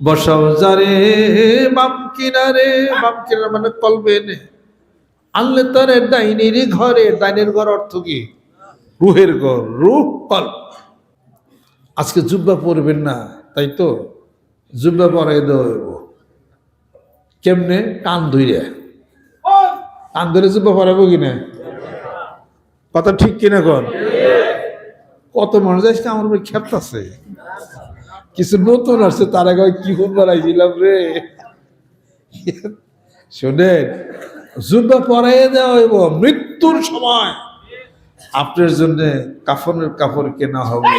বসাও যারে, বাম কিনারে বাম কিনারে মানে কলবে নে আনলে তার ডাইনির ঘরে। ডাইনের ঘর অর্থ কি? রুহের ঘর, রুহ কল আজকে জুব্বা পরবেন না, তাই তো? জুব্বা পরাই দেব। কেমনে? কান ধুইরে। কান ধরে জুব্বা পরাবো কিনা কথা ঠিক কিনা কন? কত মানুষ আমার আছে কিছু নতুন আসছে, তার আগে কি ফোন বানাইছিলাম রে? শোনেন, জুব্বা পরাইয়ে দেওয়া হইব, মৃত্যুর সময়। আপনার জন্য কাফনের কাপড় কেনা হবে।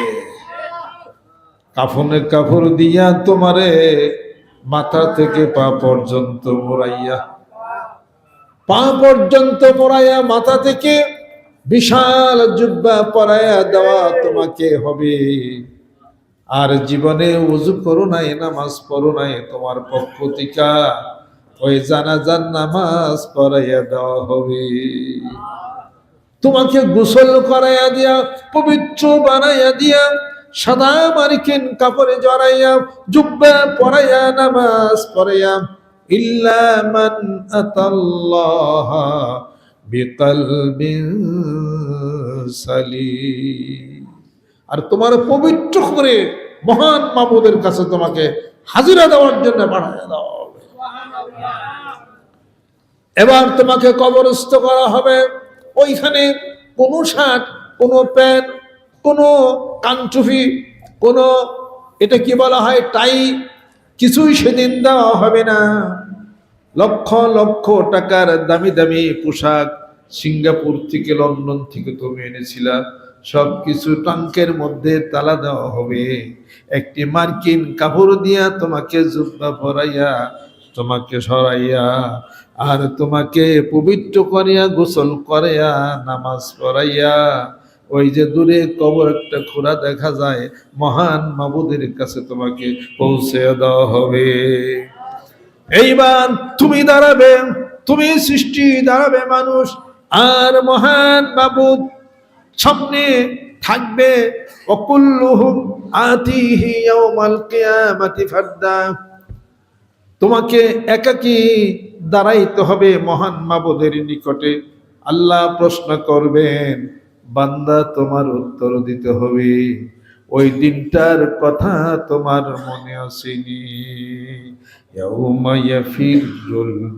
কাফনের কাপড় দিয়া তোমারে মাথা থেকে পা পর্যন্ত মোড়াইয়া, পা পর্যন্ত মোড়াইয়া মাথা থেকে বিশাল জুব্বা পরাইয়া দেওয়া তোমাকে হবে। আর জীবনে উজু করো নাই, নামাজ পড়ো নাই, তোমার পক্ষ থেকে ওই জানাজান নামাজ পড়াইয়া দেওয়া হবে। তোমাকে গোসল করাইয়া দিয়া, পবিত্র বানাইয়া দিয়া, সাদা মারিকিন কাপড়ে জড়াইয়া, জুব্বা পরাইয়া নামাজ পড়াইয়া, ইল্লা মান আতাল্লাহ বিকলবিন সালিম। আর তোমার পবিত্র করে মহান মাবুদের কাছে তোমাকে হাজিরা দেওয়ার জন্য বাড়াইয়া দেওয়া হবে এবার তোমাকে কবরস্থ করা হবে। ওইখানে কোনো শার্ট, কোনো প্যান্ট, কোনো কানটুফি কোনো এটা কি বলা হয়, টাই কিছুই সেদিন দেওয়া হবে না। লক্ষ লক্ষ টাকার দামি দামি পোশাক সিঙ্গাপুর থেকে লন্ডন থেকে তুমি এনেছিলা। সব কিছু টঙ্কের মধ্যে তালা দেওয়া হবে। একটি মার্কিন কাপড় দিয়া তোমাকে জুব্বা ভরাইয়া, তোমাকে সরাইয়া, আর তোমাকে পবিত্র করিয়া, গোসল করাইয়া নামাজ পড়াইয়া, ওই যে দূরে কবর একটা খোরা দেখা যায়, মহান মাবুদের কাছে তোমাকে পৌঁছে দেওয়া হবে। এইবার তুমি দাঁড়াবে, তুমি সৃষ্টি দাঁড়াবে মানুষ, আর মহান মাবুদ সামনে থাকবে তোমাকে একাকী দাঁড়াইতে হবে মহান মাবুদের নিকটে। আল্লাহ প্রশ্ন করবেন, বান্দা তোমার উত্তর দিতে হবে। ওই দিনটার কথা তোমার মনে আসেনি।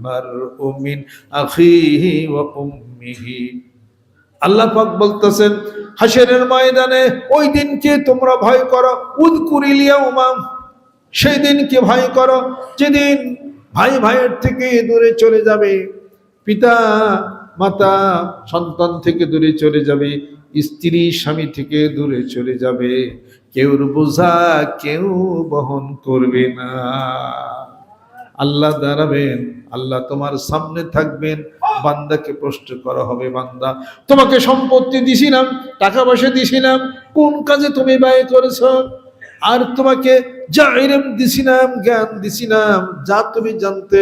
মারউ মিন আখিহি ওয়া উম্মিহি। আল্লাহ পাক বলতেছেন, হাসরের ময়দানে ওই দিনকে তোমরা ভয় করো উদ উদকুরিলিয়া উমাম সেই দিনকে ভয় করো, যেদিন ভাই ভাইয়ের থেকে দূরে চলে যাবে, পিতা, মাতা, সন্তান থেকে দূরে চলে যাবে, স্ত্রী, স্বামী থেকে দূরে চলে যাবে। কেউর বোঝা, কেউ বহন করবে না। আল্লাহ দাঁড়াবেন, আল্লাহ তোমার সামনে থাকবেন বান্দাকে প্রশ্ন করা হবে, বান্দা, তোমাকে সম্পত্তি দিছিলাম, টাকা পয়সা দিছিলাম, কোন কাজে তুমি ব্যয় করেছ? আর তোমাকে যা ইলম দিছিলাম, জ্ঞান দিছিলাম, যা তুমি জানতে,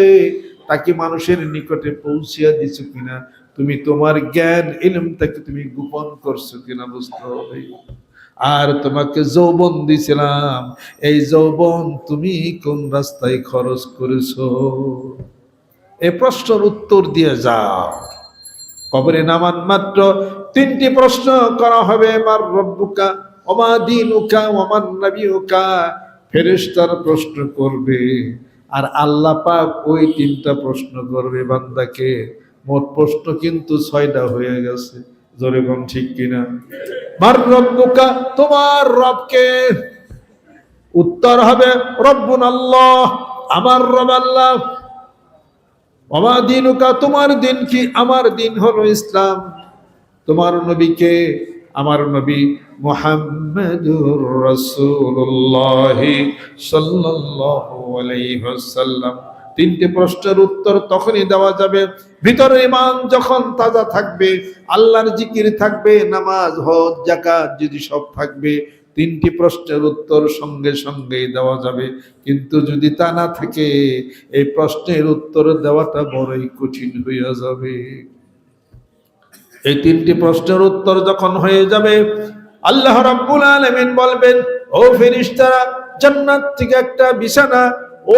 তাকে মানুষের নিকটে পৌঁছিয়া দিছো কিনা? তুমি তোমার জ্ঞান, ইলমটাকে তুমি গোপন করছ কিনা বুঝতে হবে। আর তোমাকে যৌবন দিছিলাম, এই যৌবন তুমি কোন রাস্তায় খরচ করেছ? এই প্রশ্নের উত্তর দিয়ে যাও। কবরে নামান মাত্র তিনটি প্রশ্ন করা হবে, মার রব্বুকা অমা দিনুকা, ওমান নবিউকা ফেরেশতার প্রশ্ন করবে, আর আল্লাহ পাক ওই তিনটা প্রশ্ন করবে বান্দাকে। মোট প্রশ্ন কিন্তু ছয়টা হয়ে গেছে, জোরে কম ঠিক কিনা? মার রব্বুকা, তোমার রবকে। উত্তর হবে রব্বুন আল্লাহ আমার রব আল্লাহ। বাবা দিনুকা, তোমার দিন কি আমার দিন হলো ইসলাম? তোমার নবীকে, আমার নবী মুহাম্মাদুর আলাইহি ওয়াসাল্লাম। তিনটি প্রশ্নের উত্তর তখনই দেওয়া যাবে। ভিতরে ইমান যখন তাজা থাকবে, আল্লাহর জিকির থাকবে, নামাজ, হজ জাকাত যদি সব থাকবে তিনটি প্রশ্নের উত্তর সঙ্গে সঙ্গেই দেওয়া যাবে। কিন্তু যদি তা না থাকে, এই প্রশ্নের উত্তর দেওয়াটা বড়ই কঠিন হইয়া যাবে। এই তিনটি প্রশ্নের উত্তর যখন হয়ে যাবে, আল্লাহ রাব্বুল আলামিন বলবেন, ও ফেরেশতারা, জান্নাত থেকে একটা বিছানা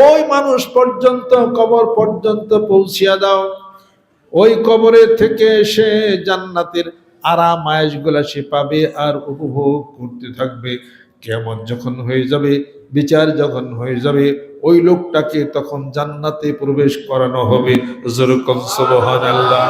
ওই মানুষ পর্যন্ত, কবর পর্যন্ত পৌঁছিয়া দাও। ওই কবরের থেকে সে জান্নাতের আরাম আয়েসগুলা সে পাবে আর উপভোগ করতে থাকবে। কেমন যখন হয়ে যাবে, বিচার যখন হয়ে যাবে, ওই লোকটাকে তখন জান্নাতে প্রবেশ করানো হবে। যেরকম সুবহানাল্লাহ।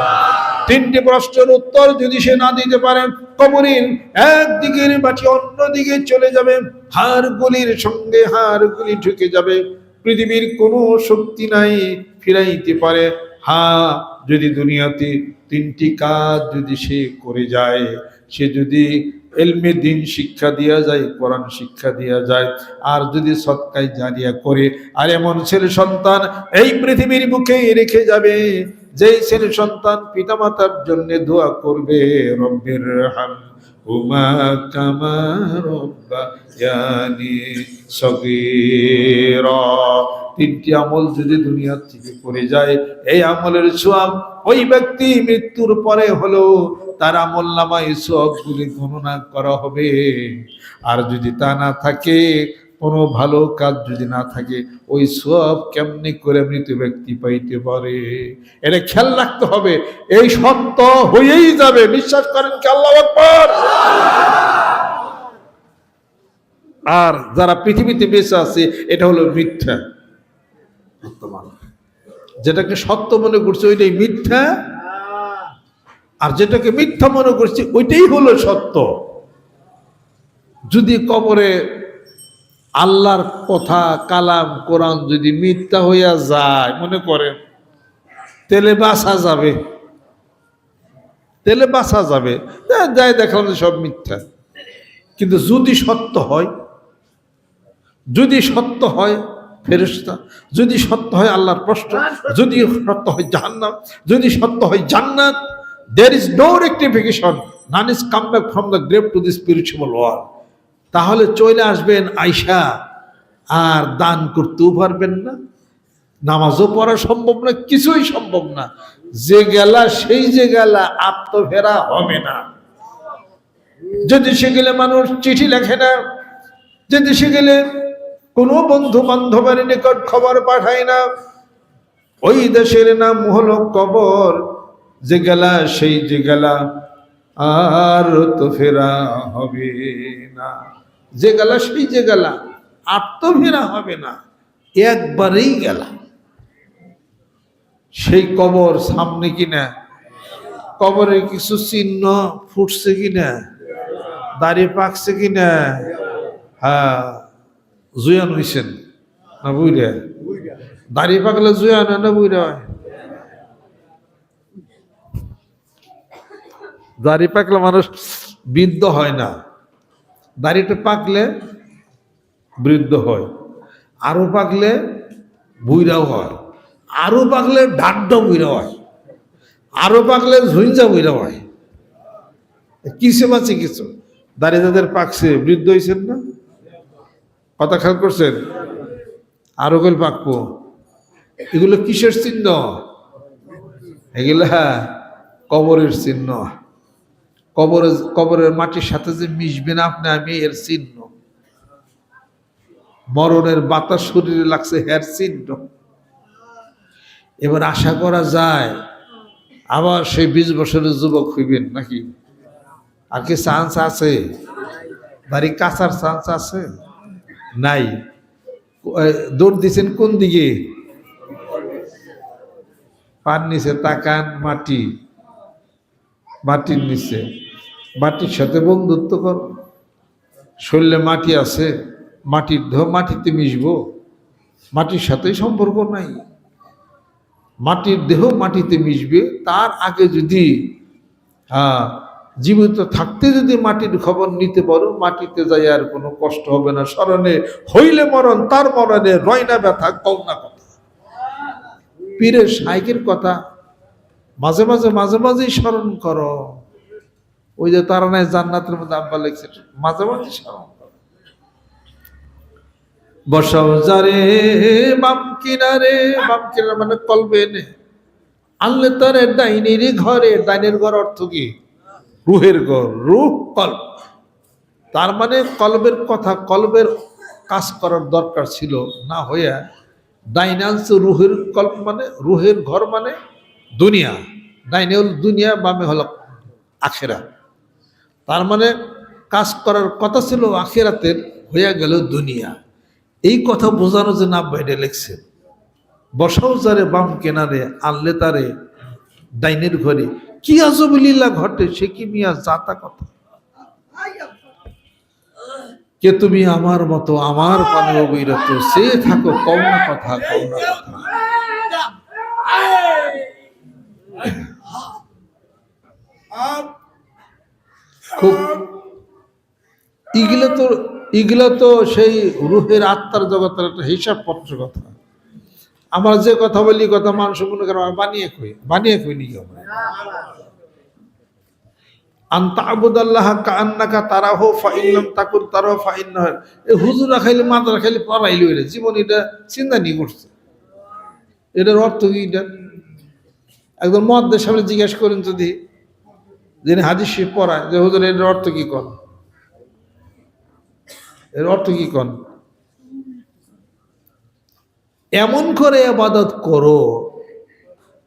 তিনটি প্রশ্নের উত্তর যদি সে না দিতে পারে, কবরের একদিকের বাটি অন্যদিকে চলে যাবে, হাড়গুলির সঙ্গে হাড়গুলি ঢুকে যাবে। পৃথিবীর কোনো শক্তি নাই, ফিরাইতে পারে। হ্যাঁ যদি দুনিয়াতে তিনটি কাজ যদি সে করে যায়, সে যদি এলমে দিন শিক্ষা দেওয়া যায়, কোরআন শিক্ষা দেওয়া যায়, আর যদি সৎকায় জারিয়া করে, আর এমন ছেলে সন্তান এই পৃথিবীর বুকে রেখে যাবে, যেই ছেলে সন্তান পিতামাতার জন্য দোয়া করবে, রব্বের হাম কামা রব্বায়ানি সগীরা। তিনটি আমল যদি দুনিয়ার থেকে যায়, এই আমলের সোয়াব ওই ব্যক্তি মৃত্যুর পরে হলো, তার আমল নামায় সোয়াবগুলি গণনা করা হবে। আর যদি তা না থাকে, কোনো ভালো কাজ যদি না থাকে, ওই সব কেমনি করে মৃত ব্যক্তি পাইতে পারে? এটা খেয়াল রাখতে হবে। এই সত্য হয়েই যাবে। বিশ্বাস করেন কি আল্লাহ আর যারা পৃথিবীতে বেঁচে আছে, এটা হলো মিথ্যা। যেটাকে সত্য মনে করছে, ওইটাই মিথ্যা। আর যেটাকে মিথ্যা মনে করছে, ওইটাই হলো সত্য। যদি কবরে আল্লাহর কথা, কালাম, কোরআন যদি মিথ্যা হইয়া যায়, মনে করেন তেলে বাসা যাবে। তেলে বাসা যাবে। যাই দেখলাম সব মিথ্যা। কিন্তু যদি সত্য হয় যদি সত্য হয় ফেরেশতা, যদি সত্য হয় আল্লাহর প্রশ্ন, যদি সত্য হয় জাহান্নাম, যদি সত্য হয় জান্নাত, there is no rectification none is come back from the grave to the spiritual world. তাহলে চলে আসবেন আয়সা আর দান করতেও পারবেন না, নামাজও পড়া সম্ভব না, কিছুই সম্ভব না। যে গেলা সেই যে গেলা, আত্মফেরা হবে না। যদি দেশে গেলে মানুষ চিঠি লেখে না যে দেশে গেলে কোনো বন্ধু বান্ধবের নিকট খবর পাঠায় না। ওই দেশের নাম হলো কবর। যে গেলা সেই যে গেলা আর তো ফেরা হবে না। যে গেলা সেই যে গেলা আর তো ফেরা হবে না। একবারেই গেলা। সেই কবর সামনে কিনা? কবরে কিছু চিহ্ন ফুটছে কিনা? দাড়ি পাকছে কিনা? হ্যাঁ। জুয়ান হইছেন? না বুঝলে দাড়ি পাকলে জুয়ান না বুঝলে হয়? দাড়ি পাকলে মানুষ বৃদ্ধ হয় না। দাড়িটা পাকলে বৃদ্ধ হয়। আরও পাকলে বুইরাও হয়। আরও পাকলে ডাড্ড বুইরা হয়। আরও পাকলে ঝুঞ্জা বুইরা হয়। কিসে বাঁচে কিছু দাঁড়িয়ে যাদের পাকছে, বৃদ্ধ হয়েছেন না? কথা খেয়াল করছেন? আরও গেল পাকবো এগুলো কিসের চিহ্ন? এগুলা কবরের চিহ্ন। কবরের কবরের মাটির সাথে যে মিশবে না আপনি, আমি এর চিহ্ন। মরণের বাতাস শরীরে লাগছে হের চিহ্ন। এবার আশা করা যায়, আবার সেই বিশ বছরের যুবক হইবেন নাকি? আর কি চান্স আছে? বাড়ি কাঁচার চান্স আছে? নাই। দৌড় দিছেন কোন দিকে? পার নিচে তাকান মাটি। মাটির নিচে। মাটির সাথে বন্ধুত্ব কর। শরীরে মাটি আছে, মাটির দেহ মাটিতে মিশবো। মাটির সাথেই সম্পর্ক নাই। মাটির দেহ মাটিতে মিশবে। তার আগে যদি হ্যাঁ জীবিত থাকতে যদি মাটির খবর নিতে পারো, মাটিতে যাই আর কোনো কষ্ট হবে না। স্মরণে হইলে মরণ, তার মরণে রয়না ব্যথা কম না কথা। পীরের সাইকের কথা মাঝে মাঝে মাঝে মাঝেই স্মরণ করো। ওই যে তারা নাই জান্নাতের মধ্যে আব্বা লেগছে মাঝে মাঝে স্মরণ করো। বসাও যারে বাম কিনারে বাম কিনারে মানে কলবে নে আনলে তারে ডাইনির ঘরে, ডাইনের ঘর অর্থ কি? রুহের ঘর, রুহ কল্প। তার মানে কলবের কথা কলবের কাজ করার দরকার ছিল না হইয়া ডাইনে আনছে রুহের কল্প মানে রুহের ঘর মানে দুনিয়া। ডাইনে হল দুনিয়া বামে হল আখেরা। তার মানে কাজ করার কথা ছিল আখেরাতের, হইয়া গেল দুনিয়া। এই কথা বোঝানো যে না বাইরে লেখছে। বসাও যারে বাম কেনারে, আনলে তারে ডাইনের ঘরে কি আজবলীলা ঘটে? সে কি মিয়া জাতা কথা? কে তুমি আমার মতো, আমার পানে অবিরত? সে থাকো, কম না কথা, কম না কথা। খুব ইগুলো তো ইগুলো তো সেই রুহের আত্মার জগতের একটা হিসাব পত্র কথা। আমরা যে কথা বলি কথা মানুষ মনে করে বানিয়ে কই বানিয়ে কই নি আমরা? আন্তা আবুদাল্লাহ কান্নাকা তারাহো ফাইল্লাম তাকুন তারাহো ফাইন্না এই হুজুরা খাইলে মাদারা খাইলে পড়াইলো এটা জীবন এটা চিন্তা নিয়ে করছে। এটার অর্থ কি এটা? একজন মদ্দের সামনে জিজ্ঞেস করেন যদি, যিনি হাদিস পড়ায়, যে হুজুর এর অর্থ কি কন? এর অর্থ কি কন? এমন করে আবাদত করো।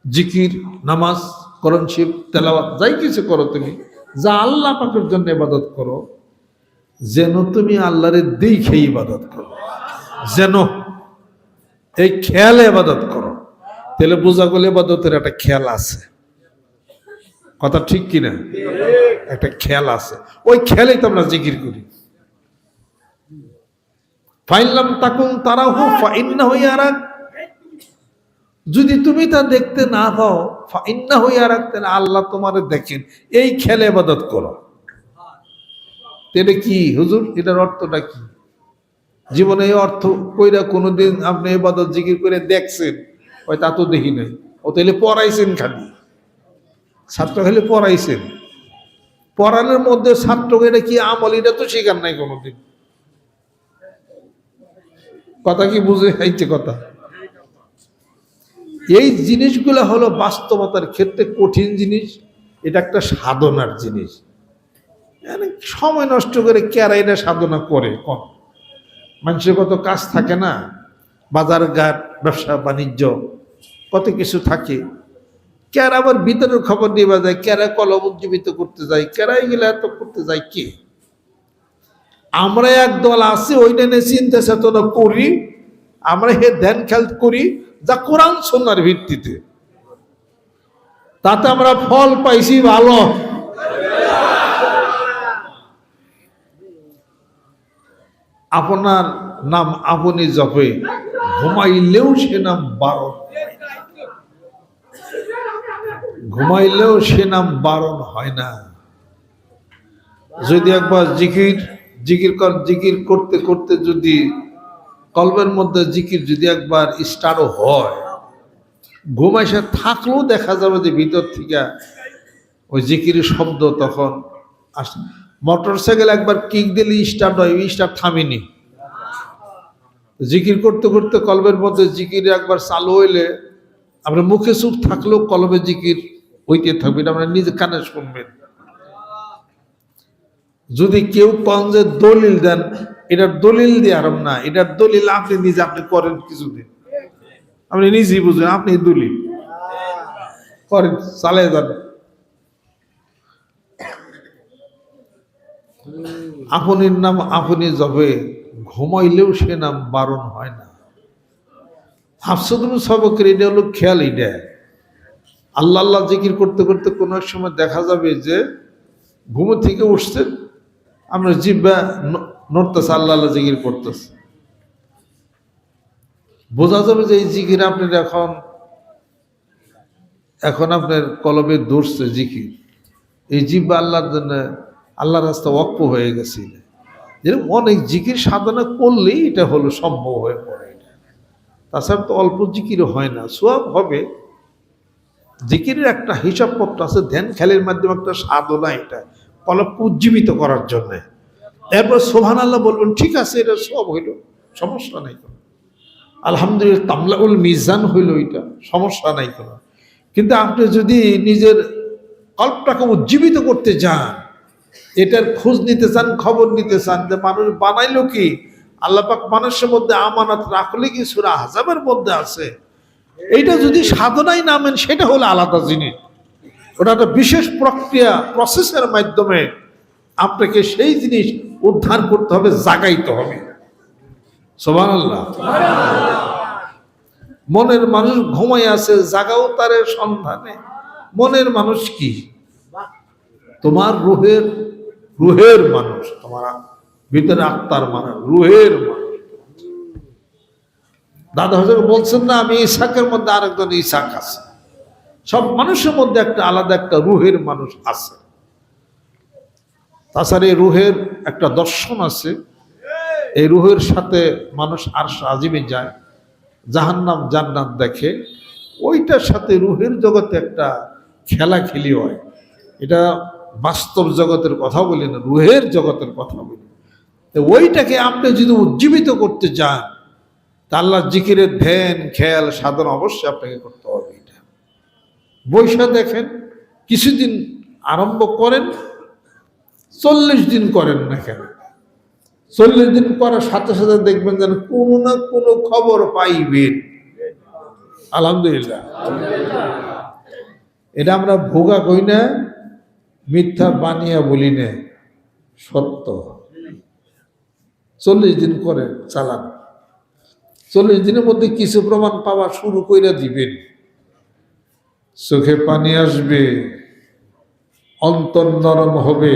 জিকির, নামাজ করণ শিব তেলাওয়াত, যাই কিছু করো তুমি, যা আল্লাহ পাকের জন্য ইবাদত করো, যেন তুমি আল্লাহরে দেখে ইবাদত করো। যেন এই খেয়ালে ইবাদত করো। তাহলে বোঝা গেলে ইবাদতের একটা খেয়াল আছে। কথা ঠিক কিনা? একটা খেয়াল আছে। ওই খেয়ালেই তো আমরা জিকির করি। ফাইনলাম তাকুন তারা হু ফাইন্না হইয়া রাখ যদি তুমি তা দেখতে না পাও ফাইন্না হইয়া রাখতেন আল্লাহ তোমার দেখেন। এই খেলে এবাদত করো। এটা কি হুজুর? এটার অর্থটা কি? জীবনে এই অর্থ কইরা কোনোদিন আপনি এবাদত জিকির করে দেখছেন, ওই তা তো দেখি নাই। ও তাহলে পড়াইছেন খালি। ছাত্র খালি পড়াইছেন। পড়ানোর মধ্যে ছাত্রকে এটা কি আমল? এটা তো শেখার নাই কোনোদিন। কথা কি বুঝে খাইছে কথা? এই জিনিসগুলো হলো বাস্তবতার ক্ষেত্রে কঠিন জিনিস, এটা একটা সাধনার জিনিস। মানে সময় নষ্ট করে কেরা এটা সাধনা করে মানুষের কত কাজ থাকে না? বাজার ঘাট, ব্যবসা, বাণিজ্য, কত কিছু থাকে। কেরা আবার ভিতরের খবর নিয়ে যায় কেরা কলম উজ্জীবিত করতে যায়? কেরা এগুলো এত করতে যায় কে? আমরা এক দল আছি, ওইটা নিয়ে চিন্তা চেতনা করি, আমরা হে ধ্যান খেল করি, যা কোরআন সন্ন্যার ভিত্তিতে। তাতে আমরা ফল পাইছি ভালো। আপনার নাম আপনি জপে, ঘুমাইলেও সে নাম বারণ ঘুমাইলেও সে নাম বারণ হয় না। যদি একবার জিকির জিকির কর, জিকির করতে করতে যদি কলবের মধ্যে জিকির যদি একবার স্টার্টও হয়, ঘুম থাকলেও দেখা যাবে যে ভিতর থেকে ওই জিকির শব্দ তখন আস মোটর সাইকেল একবার কিক দিলে স্টার্ট হয় স্টার্ট থামেনি। জিকির করতে করতে কলবের মধ্যে জিকির একবার চালু হইলে আপনার মুখে চুপ থাকলেও কলবে জিকির হইতে থাকবে, এটা আপনার নিজে কানে শুনবেন। যদি কেউ কন যে দলিল দেন এটার দলিল দিয়ে আরাম না এটার দলিল আপনি নিজে আপনি করেন কিছুদিন। আপনি নিজেই বুঝবেন আপনি দলিল। করেন, চালিয়ে যান। আপনির নাম আপনি যবে ঘুমাইলেও সে নাম বারণ হয় না। হাফসুদুল সবকের এটা হলো খেয়াল এটা। আল্লাহ আল্লাহ জিকির করতে করতে কোনো এক সময় দেখা যাবে যে ঘুম থেকে উঠছেন আমরা জিব্বা নড়তেছে, আল্লাহ আল্লাহ জিকির করতেছে। বোঝা যাবে যে এই জিকির আপনার এখন এখন আপনার কলবে দৌড়ছে জিকির। এই জিব্বা আল্লাহর জন্য, আল্লাহর রাস্তা অক্ষ হয়ে গেছে। যেরকম অনেক জিকির সাধনা করলেই এটা হলো সম্ভব হয়ে পড়ে এটা। তাছাড়া তো অল্প জিকির হয় না, সোয়াব হবে। জিকিরের একটা হিসাবপত্র আছে, ধ্যান খেলের মাধ্যমে একটা সাধনা এটা। কলবকে উজ্জীবিত করার জন্যে। এরপর সোহান আল্লাহ বলবেন, ঠিক আছে, এটা সব হইল, সমস্যা নাই কোনো। আলহামদুলিল্লাহ, তামলাউল মিজান হইল এটা, সমস্যা নাই কোনো। কিন্তু আপনি যদি নিজের কল্পটাকে উজ্জীবিত করতে যান, এটার খোঁজ নিতে চান, খবর নিতে চান, যে মানুষ বানাইল কি? আল্লাহ পাক মানুষের মধ্যে আমানত রাখলে কি সুরা হাজাবের মধ্যে আছে? এইটা যদি সাধনাই নামেন, সেটা হলো আলাদা জিনিস। ওটা একটা বিশেষ প্রক্রিয়া প্রসেসের মাধ্যমে আপনাকে সেই জিনিস উদ্ধার করতে হবে, জাগাইতে হবে। মনের মানুষ ঘুমাই আছে, জাগাও তারের সন্ধানে। মনের মানুষ কি? তোমার রুহের রুহের মানুষ, তোমার ভিতরে আত্মার মানুষ, রুহের মানুষ। দাদা হজর বলছেন না, আমি ইসাকের মধ্যে আরেকজন ইসাক আছে। সব মানুষের মধ্যে একটা আলাদা একটা রুহের মানুষ আছে। তাছাড়া এই রুহের একটা দর্শন আছে। এই রুহের সাথে মানুষ আর আজিমে যায়, জাহান্নাম, জান্নাত দেখে। ওইটার সাথে রুহের জগতে একটা খেলা খেলি হয়। এটা বাস্তব জগতের কথা বলি না, রুহের জগতের কথা বলি। ওইটাকে আপনি যদি উজ্জীবিত করতে চান, তা আল্লাহ জিকিরের ধ্যান, খেয়াল, সাধন অবশ্যই আপনাকে করতে বৈশা দেখেন, কিছুদিন আরম্ভ করেন, চল্লিশ দিন করেন না কেন? চল্লিশ দিন করার সাথে সাথে দেখবেন যেন কোনো না কোনো খবর পাইবেন। আলহামদুলিল্লাহ। এটা আমরা ভোগা কই না, মিথ্যা বানিয়া বলি না, সত্য। চল্লিশ দিন করে চালান। চল্লিশ দিনের মধ্যে কিছু প্রমাণ পাওয়া শুরু করে দিবেন। চোখে পানি আসবে, অন্তর নরম হবে,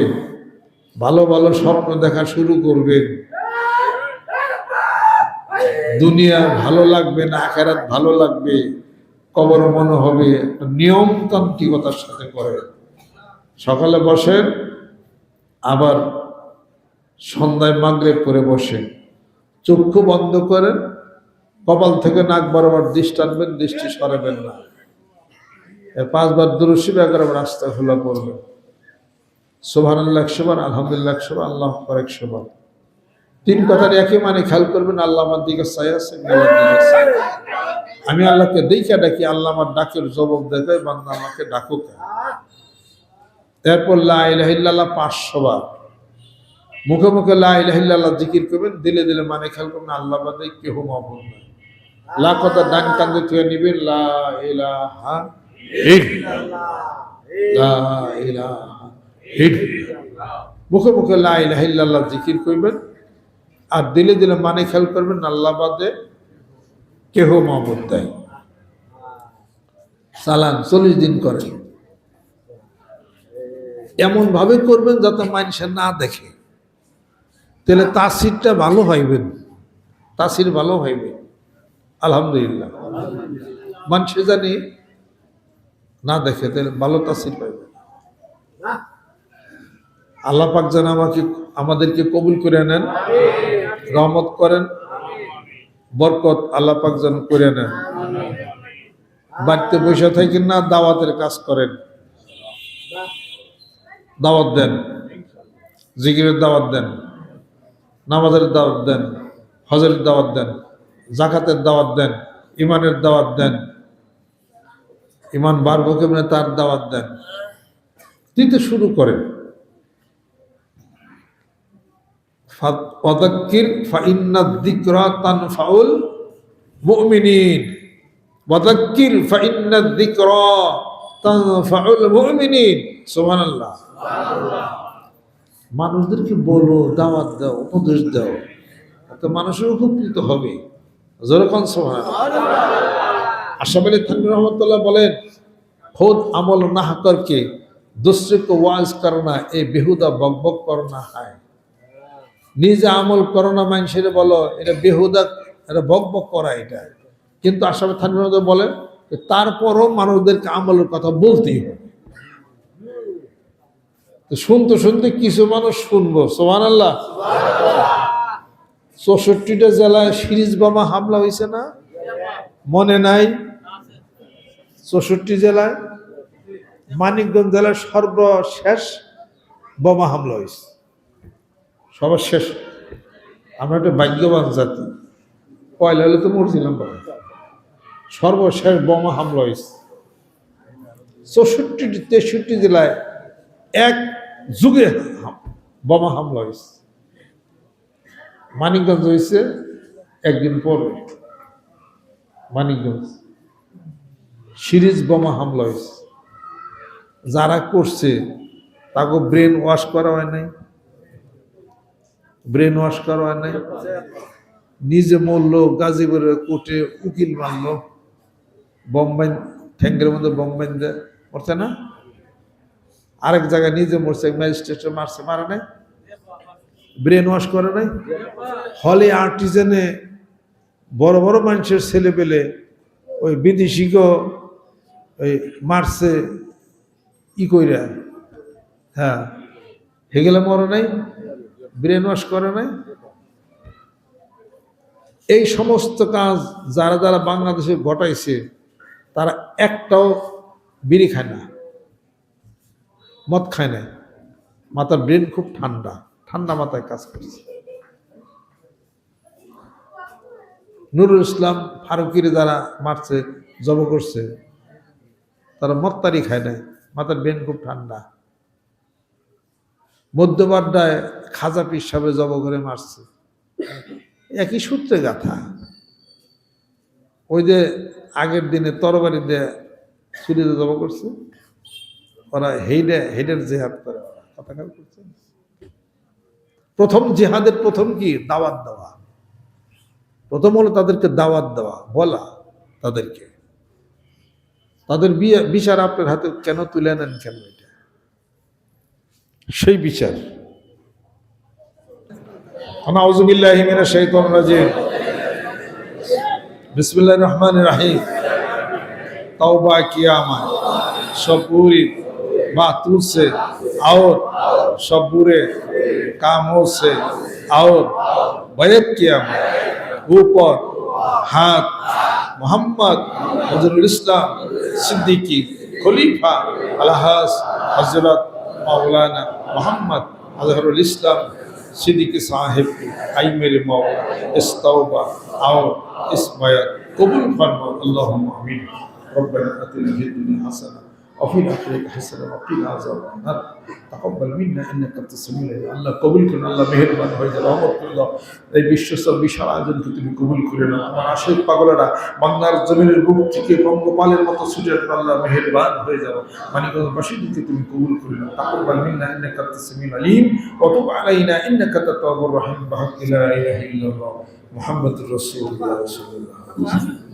ভালো ভালো স্বপ্ন দেখা শুরু করবেন। দুনিয়া ভালো লাগবে না, আখেরাত ভালো লাগবে, কবর মনে হবে নিয়মতান্ত্রিকতার সাথে করে। সকালে বসেন, আবার সন্ধ্যায় মাগরেব করে বসেন। চক্ষু বন্ধ করেন, কপাল থেকে নাক বরাবর দৃষ্টি আনবেন, দৃষ্টি সরাবেন না। পাঁচবার দুরুশি এগারো রাস্তা খোলা করবেন সোভান আল্লাহ বার আলহামদুলিল্লাহ বার আল্লাহ একশো বার তিন কথার একই মানে খেয়াল করবেন, আল্লাহ আমার দিকে আমি আল্লাহকে দেখে ডাকি, আল্লাহ আমার ডাকের জবাব দেখে বান্দা আমাকে ডাকুক। এরপর লাহ পাঁচশো বার। মুখে মুখে লাহ জিকির করবেন, দিলে দিলে মানে খেয়াল করবেন, আল্লাহ বাদে কেহ নাই। লা কথা ডান কান্দে থুয়ে নিবেন, লা মুখে মুখে লা ইলাহা ইল্লাল্লাহ জিকির করবেন। আর দিলে দিলে মানে খেয়াল করবেন, আল্লাহ বাদে কেহ মাবুদ দেয় সালান চল্লিশ দিন করেন এমন ভাবে করবেন যাতে মানুষে না দেখে। তাহলে তাসিরটা ভালো হইবেন। তাসির ভালো হইবে। আলহামদুলিল্লাহ। মানুষে জানি না দেখে, তাহলে ভালো তাসির পাইবে আল্লাহ পাক যেন আমাকে, আমাদেরকে কবুল করে নেন, রহমত করেন, বরকত আল্লাহ পাক যেন করে নেন। বাড়িতে বসে থাকেন না, দাওয়াতের কাজ করেন। দাওয়াত দেন, জিকিরের দাওয়াত দেন, নামাজের দাওয়াত দেন হজরের দাওয়াত দেন, জাকাতের দাওয়াত দেন ইমানের দাওয়াত দেন ইমান বাড়বো কেমনে তার দাওয়াত দেন। দিতে শুরু করেন। ওয়াদাক্কির ফাইন্না যিকরা তানফাউল মুমিনিন। ওয়াদাক্কির ফাইন্না যিকরা তানফাউল মুমিনিন। সুবহানাল্লাহ। মানুষদেরকে বলো, দাওয়াত দাও, উপদেশ দাও। এত মানুষের উপকৃত হবে। যেরকম সুবহানাল্লাহ। আসামের থান রহমতুল্লাহ বলেন খোদ আমল না করকে দুশ্রিক ওয়াজ করো না এই বেহুদা বকবক করো না হায়। নিজে আমল করো না মানুষের বলো এটা বেহুদা এটা বকবক করা এটা। কিন্তু আসামে থান বলেন তারপরও মানুষদেরকে আমলের কথা বলতেই হবে। শুনতে শুনতে কিছু মানুষ শুনব সোমান আল্লাহ চৌষট্টিটা জেলায় সিরিজ বামা হামলা হয়েছে না? মনে নাই? চৌষট্টি জেলায় মানিকগঞ্জ জেলার সর্বশেষ বোমা হামলা হয়েছে। সবার শেষ আমরা একটা ভাগ্যবান জাতি। পয়লা হলে তো মরছিলাম বাবা। সর্বশেষ বোমা হামলা হয়েছে। চৌষট্টি, তেষট্টি জেলায় এক যুগে বোমা হামলা হয়েছে। মানিকগঞ্জ হয়েছে একদিন পরে। মানিকগঞ্জ। সিরিজ বোমা হামলা হয়েছে। যারা করছে, তাকে ব্রেন ওয়াশ করা হয় নাই। ব্রেন ওয়াশ করা হয় নাই। নিজে মরলো, গাজীপুরের কোর্টে উকিল মারলো। বোম্বাই ঠ্যাঙ্গের মধ্যে বোম্বাই মরছে না? আরেক জায়গায় নিজে মরছে ম্যাজিস্ট্রেটে মারছে, মারা নাই। ব্রেন ওয়াশ করে নাই। হলে আর্টিজেনে বড় বড় মানুষের ছেলে পেলে ওই বিদেশিকেও ওই মারছে ই কইরা হ্যাঁ হেগেলে মরে নাই ব্রেন ওয়াশ করে নাই। এই সমস্ত কাজ যারা যারা বাংলাদেশে ঘটাইছে, তারা একটাও বিড়ি খায় না, মদ খায় না। মাথার ব্রেন খুব ঠান্ডা ঠান্ডা মাথায় কাজ করছে। নুরুল ইসলাম ফারুকিরে যারা মারছে জব করছে। তারা মত্তারি খায় নাই। মাথার ব্রেন খুব ঠান্ডা। মধ্যবাড্ডায় খাজা পিস সাহেব জব করে মারছে। একই সূত্রে গাথা। ওই যে আগের দিনে তরবারি দিয়ে ছুরিতে জব করছে, ওরা হেডে হেডের জেহাদ করে ওরা। কথা করছে? প্রথম জেহাদের প্রথম কি? দাওয়াত দেওয়া। প্রথম হলো তাদেরকে দাওয়াত দেওয়া, বলা তাদেরকে। তাদের বিচার আপনার হাতে কেন তুলে নেন কেন এটা? সেই বিচার। আনাউজুবিল্লাহিমিনা শৈতন রাজিম। বিসমুল্লাহ রহমান রাহিম। কিয়া কিয়ামা সবুরি মাতুর সে আওর সবুরে কামো সে আওর বয়ত কিয়ামা উপর হাত মোহাম্মদ নজরুল ইসলাম, সিদ্দিকি, খলিফা, আলহাস হজরত মাওলানা মোহাম্মদ আজহরুল ইসলাম, সিদ্দিকি সাহেব আইমের মৌলা ইস্তবা আও ইসমায়াত কবুল ফরম আল্লাহ আমিন। ربنا اتنا وفي الاخره حسنه وقنا عذاب النار تقبل منا انك انت السميع العليم আল্লাহ কবুল করুন আল্লাহ মেহেরবান হয়ে যান রহমত করুন এই বিশ্বস্তর বিশাল আয়োজনকে তুমি কবুল করে নাও আমার আশেক পাগলেরা বাংলার জমিনের বুক থেকে বঙ্গপালের মতো ছুটে আসবে আল্লাহ মেহেরবান হয়ে যাও মানিকগঞ্জবাসীদেরকে তুমি কবুল করে নাও তাকব্বাল মিন্না ইন্নাকা আনতাস সামিউল আলিম ওয়া তুব আলাইনা ইন্নাকা আনতাত তাওয়াবুর রহিম বিহাক্কি লা ইলাহা ইল্লাল্লাহ মুহাম্মাদুর রাসূলুল্লাহ সাল্লাল্লাহু আলাইহি ওয়াসাল্লাম